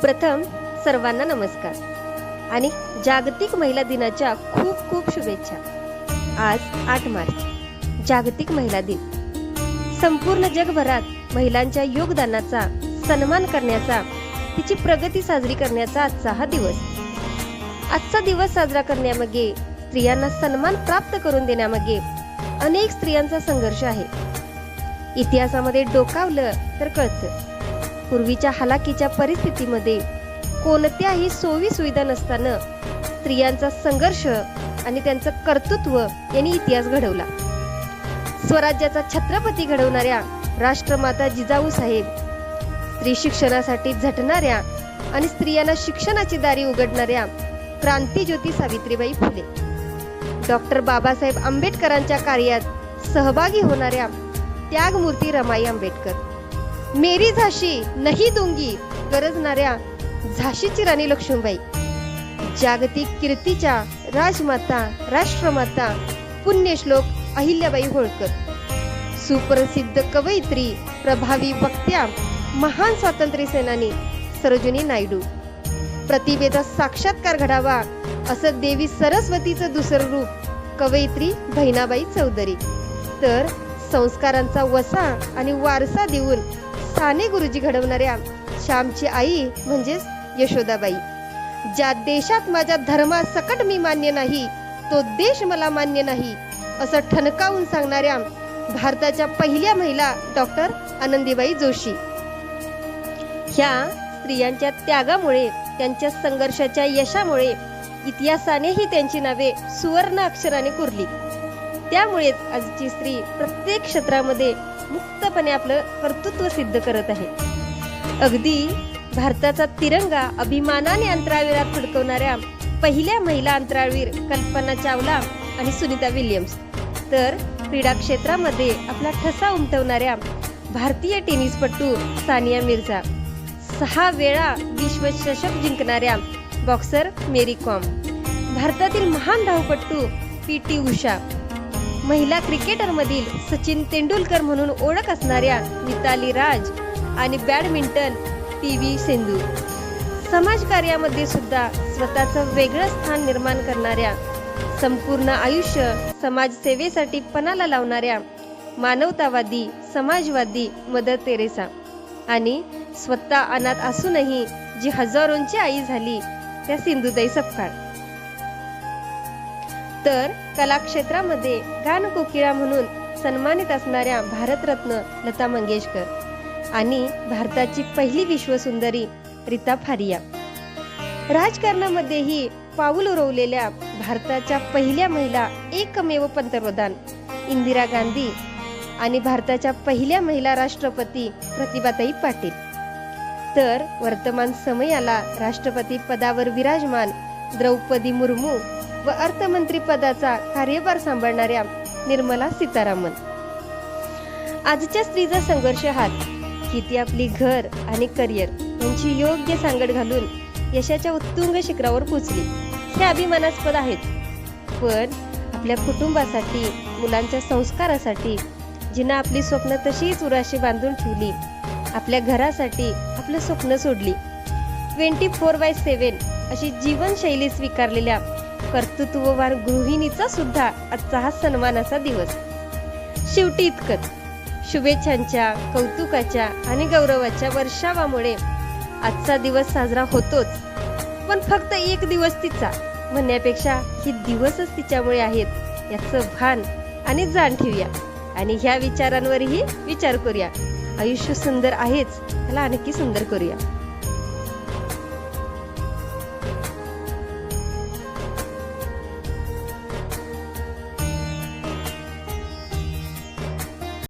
प्रथम सर्वांना नमस्कार आणि जागतिक महिला दिनाच्या खूप खूप शुभेच्छा. आज आठ मार्च. जागतिक महिला दिन. संपूर्ण जगभरात महिलांच्या योगदानाचा सन्मान करण्याचा तिची प्रगती साजरी करण्याचा आजचा हा दिवस. आजचा दिवस साजरा करण्यामागे स्त्रियांना सन्मान प्राप्त करून देण्यामागे अनेक स्त्रियांचा संघर्ष आहे. इतिहासामध्ये डोकावलं तर कळतं. पूर्वीच्या हलाकीच्या परिस्थितीमध्ये कोणत्याही सोयी सुविधा नसताना स्त्रियांचा संघर्ष आणि त्यांचं कर्तृत्व यांनी इतिहास घडवला. स्वराज्याचा छत्रपती घडवणाऱ्या राष्ट्रमाता जिजाऊ साहेब स्त्री शिक्षणासाठी झटणाऱ्या आणि स्त्रियांना शिक्षणाची दारी उघडणाऱ्या क्रांतीज्योती सावित्रीबाई फुले. डॉक्टर बाबासाहेब आंबेडकरांच्या कार्यात सहभागी होणाऱ्या त्यागमूर्ती रमाई आंबेडकर. मेरी झाशी नाही दुंगी गरजणाऱ्या झाशीची राणी लक्ष्मीबाई. जागतिक कीर्तीच्या राजमाता राष्ट्रमाता पुण्यश्लोक अहिल्याबाई होळकर. सुप्रसिद्ध कवयित्री प्रभावी वक्त्या महान स्वातंत्र्य सेनानी सरोजिनी नायडू. प्रतिभेचा साक्षात्कार घडावा असं देवी सरस्वतीचं दुसरं रूप कवयित्री बहिणाबाई चौधरी. तर संस्कारांचा वसा आणि वारसा देऊन साने गुरुजी घडवणाऱ्या श्यामची आई म्हणजेच यशोदाबाई. ज्या देशात माझ्या धर्मासकट मी मान्य नाही तो देश मला मान्य नाही असं ठणकावून सांगणाऱ्या भारताच्या पहिल्या महिला डॉक्टर आनंदीबाई जोशी. ह्या स्त्रियांच्या त्यागामुळे त्यांच्या संघर्षाच्या यशामुळे इतिहासानेही त्यांची नावे सुवर्ण अक्षराने कोरली. त्यामुळेच आजची स्त्री प्रत्येक क्षेत्रामध्ये मुक्तपणे आपलं कर्तृत्व सिद्ध करत आहे. अगदी भारताचा तिरंगा अभिमानाने अंतराळवीरात फडकवणाऱ्या पहिल्या महिला अंतराळवीर कल्पना चावला आणि सुनीता विल्यम्स. तर क्रीडा क्षेत्रामध्ये आपला ठसा उमटवणाऱ्या भारतीय टेनिसपटू सानिया मिर्झा. सहा वेळा विश्वचषक जिंकणाऱ्या बॉक्सर मेरी कॉम. भारतातील महान धावपटू पी टी उषा. महिला क्रिकेटरमधील सचिन तेंडुलकर म्हणून ओळख असणाऱ्या मिताली राज आणि बॅडमिंटन पी व्ही सिंधू. समाजकार्यामध्ये सुद्धा स्वतःचं वेगळं स्थान निर्माण करणाऱ्या संपूर्ण आयुष्य समाजसेवेसाठी पणाला लावणाऱ्या मानवतावादी समाजवादी मदर तेरेसा आणि स्वतः अनाथ असूनही जी हजारोंची आई झाली त्या सिंधुताई सपकाळ. तर कलाक्षेत्रामध्ये गान कोकिळा म्हणून सन्मानित असणाऱ्या भारतरत्न लता मंगेशकर आणि भारताची पहिली विश्वसुंदरी रीता फारिया. राजकारणामध्येही पाऊल उरवलेल्या भारताच्या पहिल्या महिला एकमेव पंतप्रधान इंदिरा गांधी आणि भारताच्या पहिल्या महिला राष्ट्रपती प्रतिभाताई पाटील. तर वर्तमान समयाला राष्ट्रपती पदावर विराजमान द्रौपदी मुर्मू व अर्थमंत्री पदाचा कार्यभार सांभाळणाऱ्या निर्मला सीतारामन. आजच्या स्त्रीचा संघर्ष हात की ती आपली घर आणि करिअर यांची योग्य सांगड घालून यशाच्या उत्तुंग शिखरावर पोचली हे अभिमानास्पद आहेत. पण आपल्या कुटुंबासाठी मुलांच्या संस्कारासाठी जिनं आपली स्वप्न तशीच उराशी बांधून ठेवली आपल्या घरासाठी आपलं स्वप्न सोडली. ट्वेंटी फोर बाय सेवन अशी जीवनशैली स्वीकारलेल्या कर्तृत्ववान गृहिणीचा सुद्धा आजचा हा सन्मानाचा दिवस. शेवटी इतकंच. शुभेच्छांच्या कौतुकाच्या आणि गौरवाच्या वर्षावामुळे आजचा दिवस साजरा होतोच. पण फक्त एक दिवस तिचा म्हणण्यापेक्षा ही दिवसच तिच्यामुळे आहेत याचं भान आणि जाण ठेवूया. आणि ह्या विचारांवरही विचार करूया. आयुष्य सुंदर आहेच त्याला आणखी सुंदर करूया.